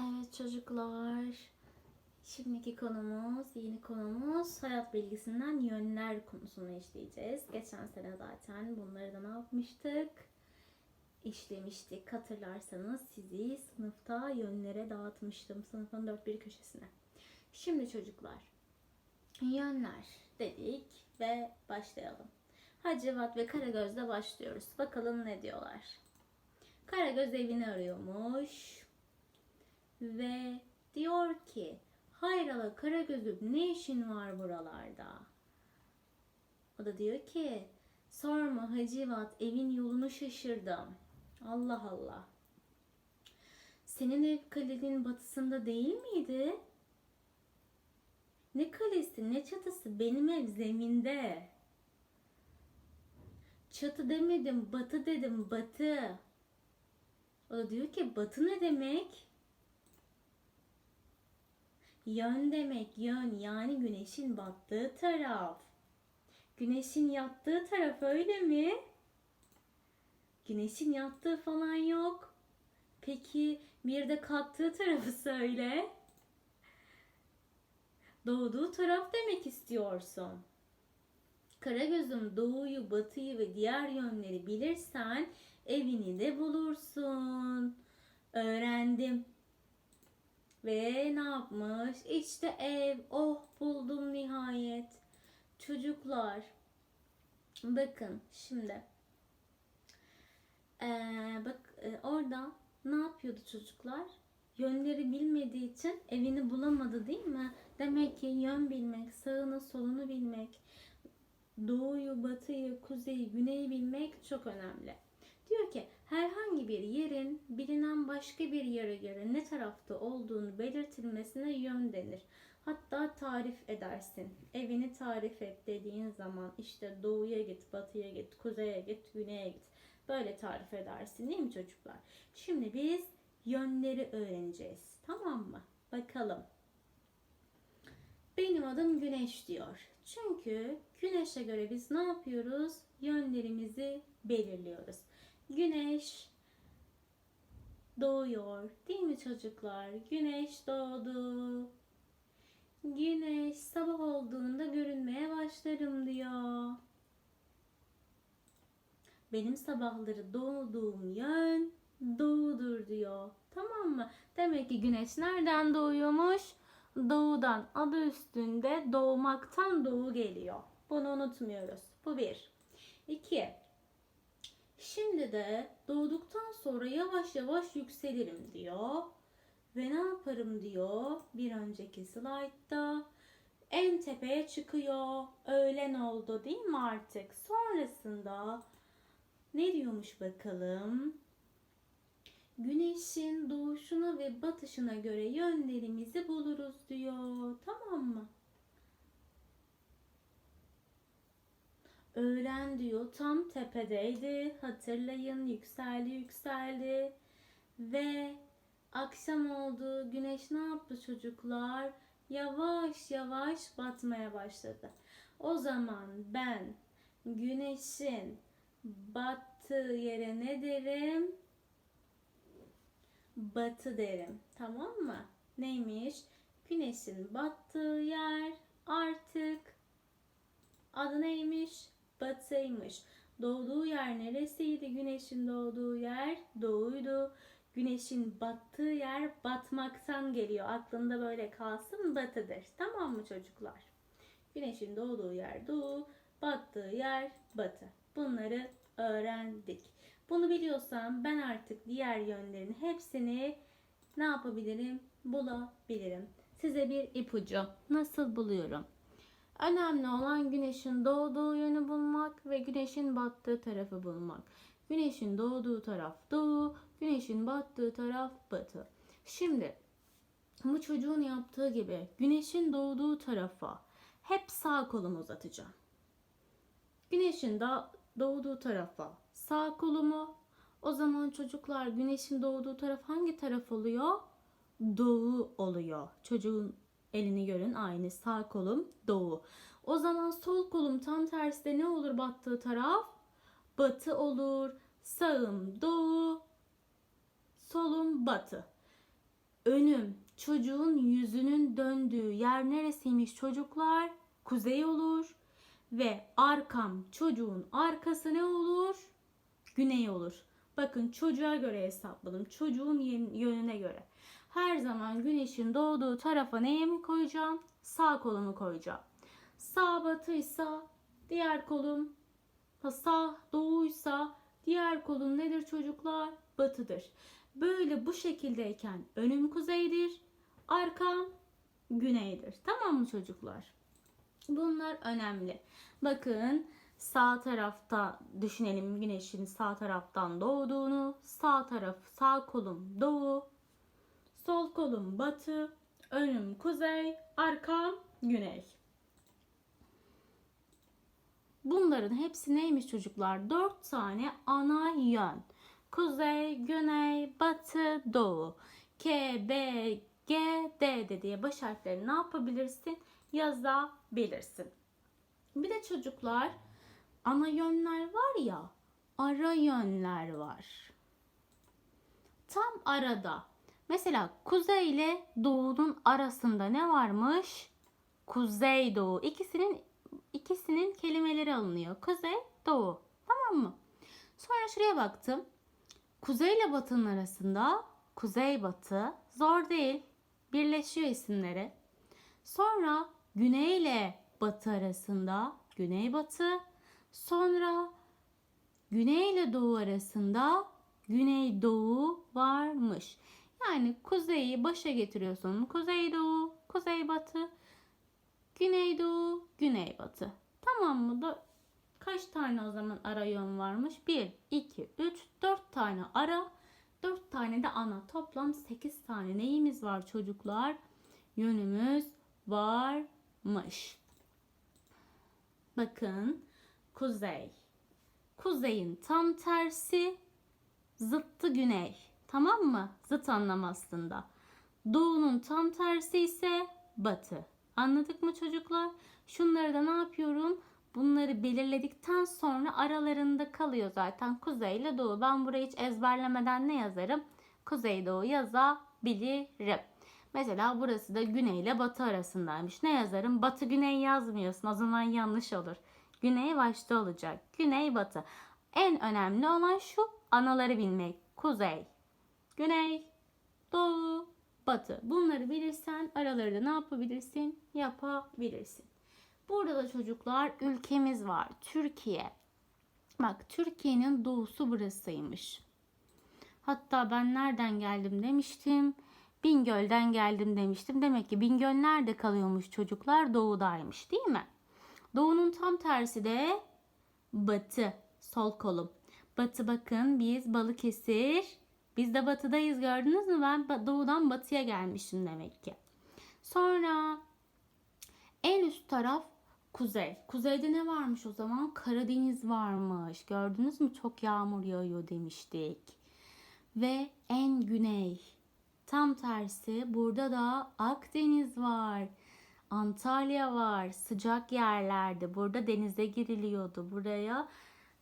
Evet çocuklar. Şimdiki konumuz, yeni konumuz hayat bilgisinden yönler konusunu işleyeceğiz. Geçen sene zaten bunları da ne yapmıştık? İşlemiştik. Hatırlarsanız sizi sınıfta yönlere dağıtmıştım. Sınıfın dört bir köşesine. Şimdi çocuklar, yönler dedik ve başlayalım. Hacivat ve Karagöz'le başlıyoruz. Bakalım ne diyorlar. Karagöz evini arıyormuş ve diyor ki Hayrola Karagöz'üm ne işin var buralarda? O da diyor ki sorma Hacivat evin yolunu şaşırdım. Allah Allah. Senin ev kalenin batısında değil miydi? Ne kalesi ne çatısı benim ev zeminde. Çatı demedim batı dedim batı. O da diyor ki batı ne demek? Yön demek yön yani güneşin battığı taraf. Güneşin yattığı taraf öyle mi? Güneşin yattığı falan yok. Peki bir de kalktığı tarafı söyle. Doğduğu taraf demek istiyorsun. Karagöz'üm doğuyu, batıyı ve diğer yönleri bilirsen evini de bulursun. Öğrendim. Ve ne yapmış? İşte ev. Oh buldum nihayet. Çocuklar. Bakın şimdi. Ee, bak e, orada ne yapıyordu çocuklar? Yönleri bilmediği için evini bulamadı değil mi? Demek ki yön bilmek, sağını solunu bilmek, doğuyu, batıyı, kuzeyi, güneyi bilmek çok önemli. Diyor ki herhangi bir yerin bilinen başka bir yere göre ne tarafta olduğunu belirtilmesine yön denir. Hatta tarif edersin. Evini tarif et dediğin zaman işte doğuya git, batıya git, kuzeye git, güneye git. Böyle tarif edersin değil mi çocuklar? Şimdi biz yönleri öğreneceğiz. Tamam mı? Bakalım. Benim adım Güneş diyor. Çünkü güneşe göre biz ne yapıyoruz? Yönlerimizi belirliyoruz. Güneş doğuyor. Değil mi çocuklar? Güneş doğdu. Güneş sabah olduğunda görünmeye başlarım diyor. Benim sabahları doğduğum yön doğudur diyor. Tamam mı? Demek ki güneş nereden doğuyormuş? Doğudan adı üstünde doğmaktan doğu geliyor. Bunu unutmuyoruz. Bu bir. İki. Şimdi de doğduktan sonra yavaş yavaş yükselirim diyor. Ve ne yaparım diyor bir önceki slaytta. En tepeye çıkıyor. Öğlen oldu değil mi artık? Sonrasında ne diyormuş bakalım? Güneşin doğuşuna ve batışına göre yönlerimizi buluruz diyor. Tamam mı? Öğlen diyor tam tepedeydi. Hatırlayın yükseldi yükseldi. Ve akşam oldu. Güneş ne yaptı çocuklar? Yavaş yavaş batmaya başladı. O zaman ben güneşin battığı yere ne derim? Batı derim. Tamam mı? Neymiş? Güneşin battığı yer artık adı neymiş? Batıymış. Doğduğu yer neresiydi? Güneşin doğduğu yer doğuydu. Güneşin battığı yer batmaktan geliyor. Aklında böyle kalsın batıdır. Tamam mı çocuklar? Güneşin doğduğu yer doğu, battığı yer batı. Bunları öğrendik. Bunu biliyorsam ben artık diğer yönlerin hepsini ne yapabilirim? Bulabilirim. Size bir ipucu. Nasıl buluyorum? Önemli olan güneşin doğduğu yönü bulmak ve güneşin battığı tarafı bulmak. Güneşin doğduğu taraf doğu, güneşin battığı taraf batı. Şimdi bu çocuğun yaptığı gibi güneşin doğduğu tarafa hep sağ kolumu uzatacağım. Güneşin da doğduğu tarafa sağ kolumu. O zaman çocuklar güneşin doğduğu taraf hangi taraf oluyor? Doğu oluyor. Çocuğun elini görün aynı sağ kolum doğu. O zaman sol kolum tam tersi ne olur battığı taraf? Batı olur. Sağım doğu, solum batı. önüm çocuğun yüzünün döndüğü yer neresiymiş çocuklar? Kuzey olur. Ve arkam çocuğun arkası ne olur? Güney olur. Bakın çocuğa göre hesapladım. Çocuğun yönüne göre. Her zaman güneşin doğduğu tarafa neye mi koyacağım? Sağ kolumu koyacağım. Sağ batıysa diğer kolum sağ doğuysa diğer kolum nedir çocuklar? Batıdır. Böyle bu şekildeyken önüm kuzeydir, arkam güneydir. Tamam mı çocuklar? Bunlar önemli. Bakın sağ tarafta düşünelim güneşin sağ taraftan doğduğunu. Sağ taraf sağ kolum doğu, sol kolum batı, önüm kuzey, arkam güney. Bunların hepsi neymiş çocuklar? Dört tane ana yön. Kuzey, güney, batı, doğu. K, B, G, D de diye baş harflerini ne yapabilirsin? Yazabilirsin. Bir de çocuklar ana yönler var ya, ara yönler var. Tam arada. Mesela kuzey ile doğunun arasında ne varmış? Kuzey doğu. İkisinin ikisinin kelimeleri alınıyor. Kuzey, doğu. Tamam mı? Sonra şuraya baktım. Kuzey ile batının arasında kuzey batı zor değil. Birleşiyor isimleri. Sonra güney ile batı arasında güney batı. Sonra güney ile doğu arasında güney doğu varmış. Yani kuzeyi başa getiriyorsun. Kuzey doğu, kuzey batı, güney doğu, güney batı. Tamam mı? Da kaç tane o zaman ara yön varmış? 1, 2, 3, 4 tane ara, 4 tane de ana. Toplam 8 tane neyimiz var çocuklar? Yönümüz varmış. Bakın kuzey. Kuzeyin tam tersi zıttı güney. Tamam mı? Zıt anlam aslında. Doğunun tam tersi ise batı. Anladık mı çocuklar? Şunları da ne yapıyorum? Bunları belirledikten sonra aralarında kalıyor zaten kuzey ile doğu. Ben burayı hiç ezberlemeden ne yazarım? Kuzey doğu yazabilirim. Mesela burası da güney ile batı arasındaymış. Ne yazarım? Batı güney yazmıyorsun. O zaman yanlış olur. Güney başta olacak. Güney batı. En önemli olan şu anaları bilmek. Kuzey, güney, doğu, batı. Bunları bilirsen aralarında ne yapabilirsin? Yapabilirsin. Burada da çocuklar ülkemiz var. Türkiye. Bak Türkiye'nin doğusu burasıymış. Hatta ben nereden geldim demiştim. Bingöl'den geldim demiştim. Demek ki Bingöl nerede kalıyormuş çocuklar? Doğudaymış değil mi? Doğunun tam tersi de batı. Sol kolum. Batı bakın biz Balıkesir. Biz de batıdayız gördünüz mü? Ben doğudan batıya gelmişim demek ki. Sonra en üst taraf kuzey. Kuzeyde ne varmış o zaman? Karadeniz varmış. Gördünüz mü? Çok yağmur yağıyor demiştik. Ve en güney. Tam tersi burada da Akdeniz var. Antalya var. Sıcak yerlerde. Burada denize giriliyordu. Buraya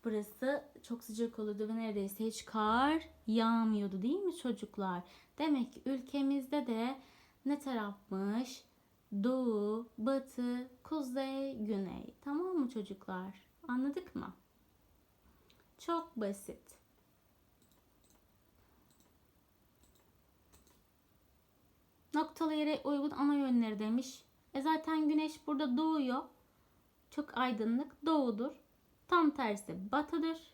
burası çok sıcak oluyordu ve neredeyse hiç kar yağmıyordu değil mi çocuklar? Demek ki ülkemizde de ne tarafmış? Doğu, batı, kuzey, güney. Tamam mı çocuklar? Anladık mı? Çok basit. Noktalı yere uygun ana yönleri demiş. E zaten güneş burada doğuyor. Çok aydınlık doğudur. Tam tersi batıdır.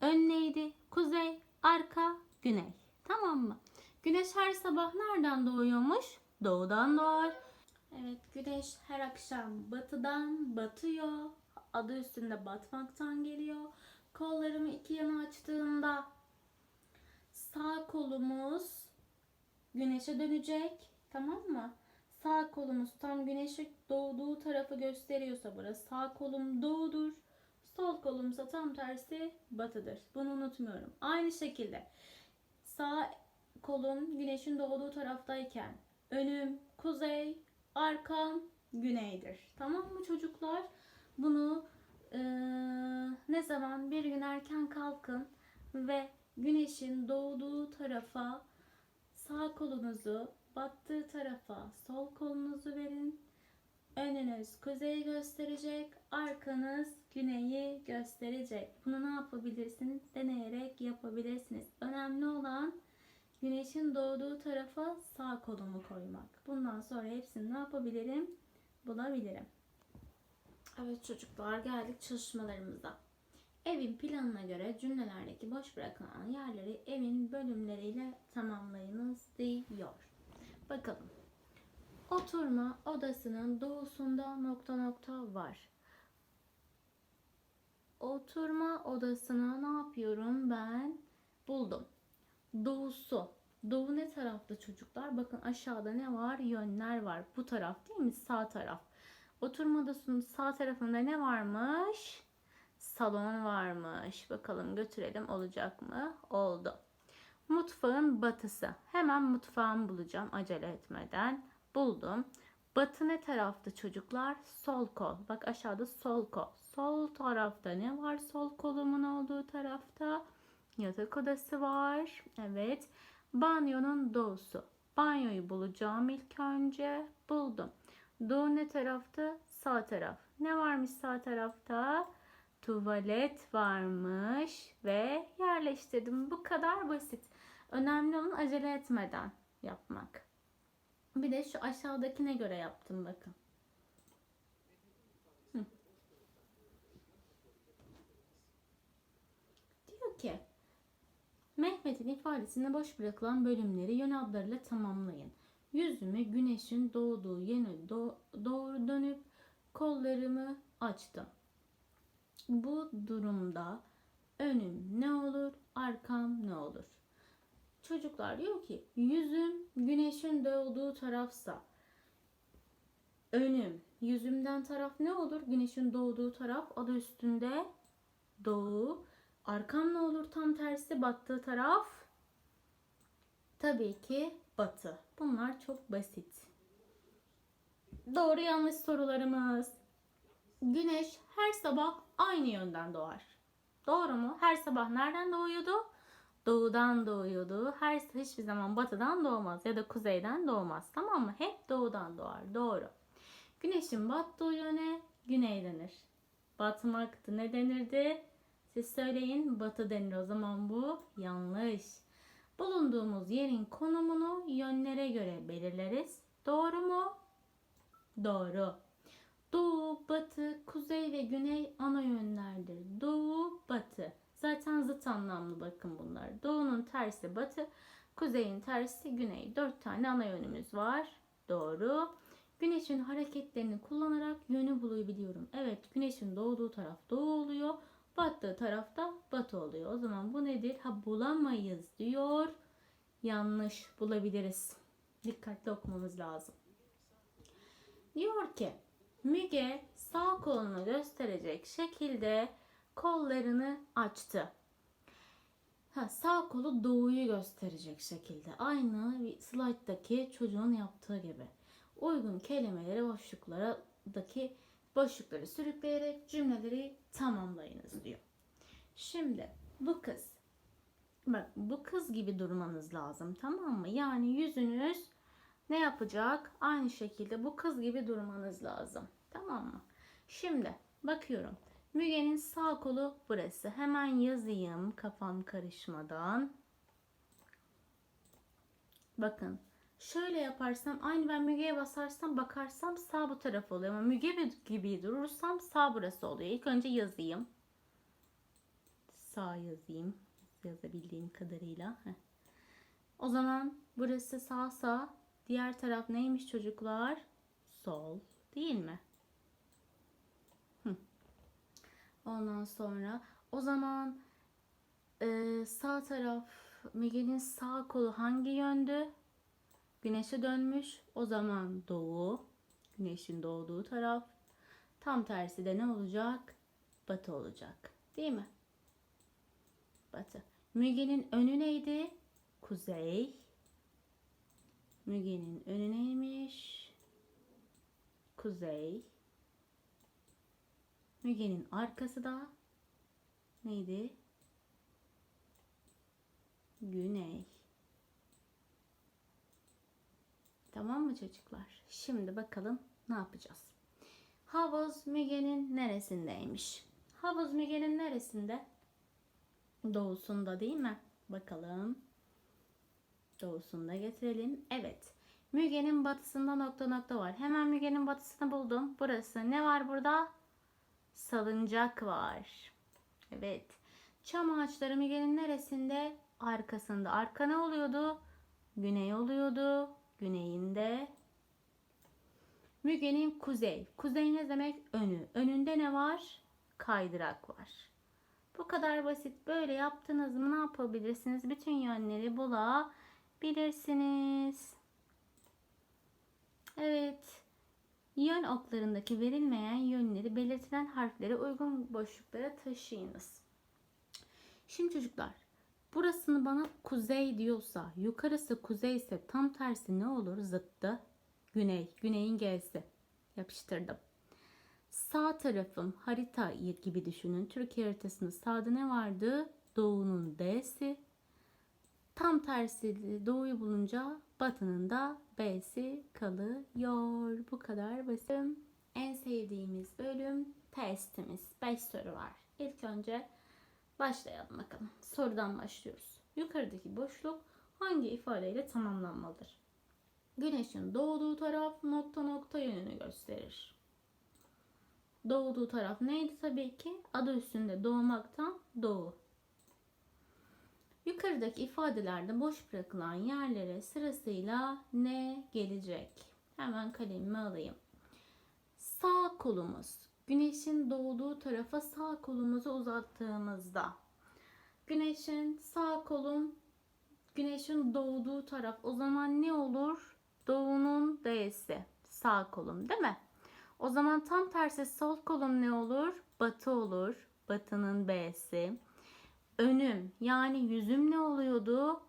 Ön neydi? Kuzey, arka, güney. Tamam mı? Güneş her sabah nereden doğuyormuş? Doğudan doğar. Evet güneş her akşam batıdan batıyor. Adı üstünde batmaktan geliyor. Kollarımı iki yana açtığımda sağ kolumuz güneşe dönecek. Tamam mı? Sağ kolumuz tam güneşe doğduğu tarafı gösteriyorsa burası sağ kolum doğudur. Sol kolumsa tam tersi batıdır. Bunu unutmuyorum. Aynı şekilde sağ kolum güneşin doğduğu taraftayken önüm kuzey, arkam güneydir. Tamam mı çocuklar? Bunu eee, ne zaman bir gün erken kalkın ve güneşin doğduğu tarafa Sağ kolunuzu battığı tarafa sol kolunuzu verin. Önünüz kuzeyi gösterecek, arkanız güneyi gösterecek. Bunu ne yapabilirsiniz? Deneyerek yapabilirsiniz. Önemli olan güneşin doğduğu tarafa sağ kolumu koymak. Bundan sonra hepsini ne yapabilirim? Bulabilirim. Evet çocuklar geldik çalışmalarımıza. Evin planına göre cümlelerdeki boş bırakılan yerleri evin bölümleriyle tamamlayınız diyor. Bakalım. Oturma odasının doğusunda nokta nokta var. Oturma odasına ne yapıyorum ben? Buldum. Doğusu. Doğu ne tarafta çocuklar? Bakın aşağıda ne var? Yönler var. Bu taraf değil mi? Sağ taraf. Oturma odasının sağ tarafında ne varmış? Salon varmış. Bakalım götürelim olacak mı? Oldu. Mutfağın batısı. Hemen mutfağımı bulacağım acele etmeden. Buldum. Batı ne tarafta çocuklar? Sol kol. Bak aşağıda sol kol. Sol tarafta ne var? Sol kolumun olduğu tarafta yatak odası var. Evet. Banyonun doğusu. Banyoyu bulacağım ilk önce. Buldum. Doğu ne tarafta? Sağ taraf. Ne varmış sağ tarafta? Tuvalet varmış ve yerleştirdim. Bu kadar basit. Önemli olan acele etmeden yapmak. Bir de şu aşağıdakine göre yaptım bakın. Diyor ki Mehmet'in ifadesinde boş bırakılan bölümleri yön adlarıyla tamamlayın. Yüzümü güneşin doğduğu yöne do- doğru dönüp kollarımı açtım. Bu durumda önüm ne olur, arkam ne olur? Çocuklar diyor ki yüzüm güneşin doğduğu tarafsa önüm yüzümden taraf ne olur? Güneşin doğduğu taraf adı üstünde doğu. Arkam ne olur tam tersi battığı taraf? Tabii ki batı. Bunlar çok basit. Doğru yanlış sorularımız. Güneş her sabah aynı yönden doğar. Doğru mu? Her sabah nereden doğuyordu? Doğudan doğuyordu. Her hiçbir zaman batıdan doğmaz ya da kuzeyden doğmaz. Tamam mı? Hep doğudan doğar. Doğru. Güneşin battığı yöne güney denir. Batmaktı ne denirdi? Siz söyleyin batı denir o zaman bu yanlış. Bulunduğumuz yerin konumunu yönlere göre belirleriz. Doğru mu? Doğru. Doğu, batı, kuzey ve güney ana yönlerdir. Doğu, batı. Zaten zıt anlamlı bakın bunlar. Doğunun tersi batı, kuzeyin tersi güney. Dört tane ana yönümüz var. Doğru. Güneşin hareketlerini kullanarak yönü bulabiliyorum. Evet güneşin doğduğu taraf doğu oluyor. Battığı tarafta batı oluyor. O zaman bu nedir? Ha bulamayız diyor. Yanlış bulabiliriz. Dikkatli okumamız lazım. Diyor ki Müge sağ kolunu gösterecek şekilde kollarını açtı. Ha, sağ kolu doğuyu gösterecek şekilde. Aynı slayttaki çocuğun yaptığı gibi. Uygun kelimeleri boşluklardaki boşlukları sürükleyerek cümleleri tamamlayınız diyor. Şimdi bu kız bak bu kız gibi durmanız lazım tamam mı? Yani yüzünüz ne yapacak? Aynı şekilde bu kız gibi durmanız lazım. Tamam mı? Şimdi bakıyorum. Müge'nin sağ kolu burası. Hemen yazayım kafam karışmadan. Bakın şöyle yaparsam aynı ben Müge'ye basarsam bakarsam sağ bu taraf oluyor. Ama Müge gibi durursam sağ burası oluyor. İlk önce yazayım. Sağ yazayım. Yazabildiğim kadarıyla. Heh. O zaman burası sağ sağ. Diğer taraf neymiş çocuklar? Sol. Değil mi? Hı. Ondan sonra o zaman e, sağ taraf Miguel'in sağ kolu hangi yöndü? Güneşe dönmüş. O zaman doğu. Güneşin doğduğu taraf. Tam tersi de ne olacak? Batı olacak. Değil mi? Batı. Müge'nin önü neydi? Kuzey. Müge'nin önü neymiş? Kuzey. Müge'nin arkası da neydi? Güney. Tamam mı çocuklar? Şimdi bakalım ne yapacağız? Havuz Müge'nin neresindeymiş? Havuz Müge'nin neresinde? Doğusunda değil mi? Bakalım. Doğusunda getirelim. Evet. Müge'nin batısında nokta nokta var. Hemen Müge'nin batısını buldum. Burası. Ne var burada? Salıncak var. Evet. Çam ağaçları Müge'nin neresinde? Arkasında. Arka ne oluyordu? Güney oluyordu. Güneyinde. Müge'nin kuzey. Kuzey ne demek? Önü. Önünde ne var? Kaydırak var. Bu kadar basit. Böyle yaptınız mı ne yapabilirsiniz? Bütün yönleri bulabilirsiniz. Evet. Yön oklarındaki verilmeyen yönleri belirtilen harfleri uygun boşluklara taşıyınız. Şimdi çocuklar burasını bana kuzey diyorsa yukarısı kuzey ise tam tersi ne olur zıttı? Güney. Güneyin G'si. Yapıştırdım. Sağ tarafım harita gibi düşünün. Türkiye haritasında sağda ne vardı? Doğunun D'si. Tam tersi doğuyu bulunca batının da B'si kalıyor. Bu kadar basit. En sevdiğimiz bölüm testimiz. 5 soru var. İlk önce başlayalım bakalım. Sorudan başlıyoruz. Yukarıdaki boşluk hangi ifadeyle tamamlanmalıdır? Güneşin doğduğu taraf nokta nokta yönünü gösterir. Doğduğu taraf neydi tabii ki? Adı üstünde doğmaktan doğu. Yukarıdaki ifadelerde boş bırakılan yerlere sırasıyla ne gelecek? Hemen kalemimi alayım. Sağ kolumuz. Güneşin doğduğu tarafa sağ kolumuzu uzattığımızda. Güneşin sağ kolum güneşin doğduğu taraf o zaman ne olur? Doğunun D'si. Sağ kolum değil mi? O zaman tam tersi sol kolum ne olur? Batı olur. Batının B'si. Önüm yani yüzüm ne oluyordu?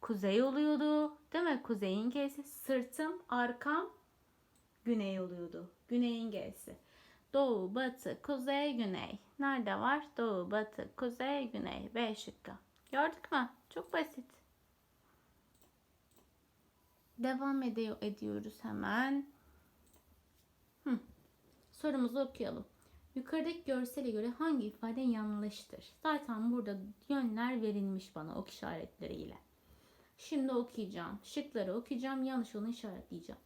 Kuzey oluyordu. Değil mi? Kuzeyin G'si. Sırtım, arkam güney oluyordu. Güneyin G'si. Doğu, batı, kuzey, güney. Nerede var? Doğu, batı, kuzey, güney. B şıkkı. Gördük mü? Çok basit. Devam ediyor, ediyoruz hemen. Hı. Sorumuzu okuyalım. Yukarıdaki görsele göre hangi ifade yanlıştır? Zaten burada yönler verilmiş bana ok işaretleriyle. Şimdi okuyacağım. Şıkları okuyacağım. Yanlış olanı işaretleyeceğim.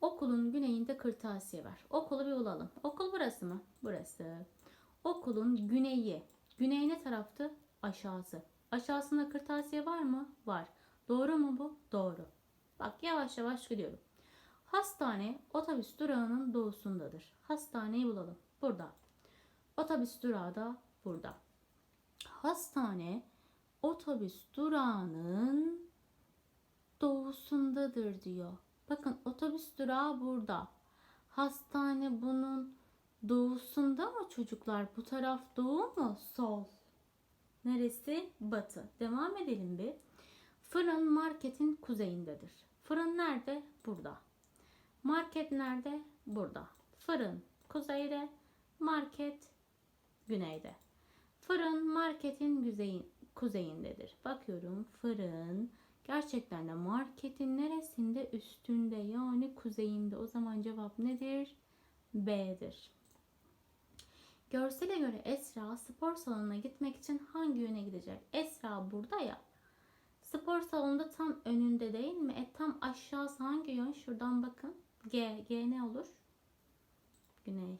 Okulun güneyinde kırtasiye var. Okulu bir bulalım. Okul burası mı? Burası. Okulun güneyi. Güney ne taraftı? Aşağısı. Aşağısında kırtasiye var mı? Var. Doğru mu bu? Doğru. Bak yavaş yavaş gidiyorum. Hastane otobüs durağının doğusundadır. Hastaneyi bulalım. Burada. Otobüs durağı da burada. Hastane otobüs durağının doğusundadır diyor. Bakın otobüs durağı burada. Hastane bunun doğusunda mı çocuklar? Bu taraf doğu mu? Sol. Neresi? Batı. Devam edelim bir. Fırın marketin kuzeyindedir. Fırın nerede? Burada. Market nerede? Burada. Fırın kuzeyde, market güneyde. Fırın marketin güzeyin, kuzeyindedir. Bakıyorum fırın gerçekten de marketin neresinde? Üstünde yani kuzeyinde. O zaman cevap nedir? B'dir. Görsele göre Esra spor salonuna gitmek için hangi yöne gidecek? Esra burada ya. Spor salonunda tam önünde değil mi? E tam aşağısı hangi yön? Şuradan bakın. G. G ne olur? Güney.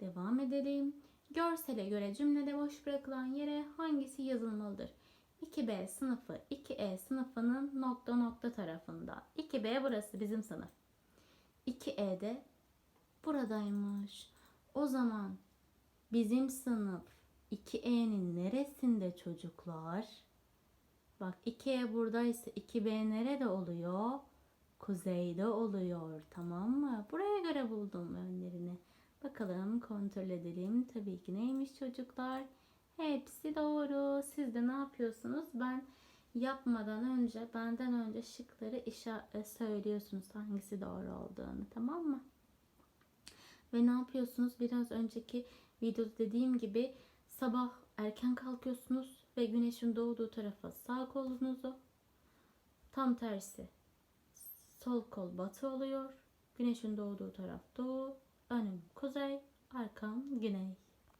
Devam edelim. Görsele göre cümlede boş bırakılan yere hangisi yazılmalıdır? 2B sınıfı 2E sınıfının nokta nokta tarafında. 2B burası bizim sınıf. 2E de buradaymış. O zaman bizim sınıf 2E'nin neresinde çocuklar? Bak 2E buradaysa 2B nerede oluyor? Kuzeyde oluyor. Tamam mı? Buraya göre buldum önlerini. Bakalım kontrol edelim. Tabii ki neymiş çocuklar? Hepsi doğru. Siz de ne yapıyorsunuz? Ben yapmadan önce, benden önce şıkları işa- söylüyorsunuz hangisi doğru olduğunu. Tamam mı? Ve ne yapıyorsunuz? Biraz önceki videoda dediğim gibi sabah erken kalkıyorsunuz ve güneşin doğduğu tarafa sağ kolunuzu tam tersi Sol kol batı oluyor. Güneşin doğduğu taraf doğu. Önüm kuzey, arkam güney.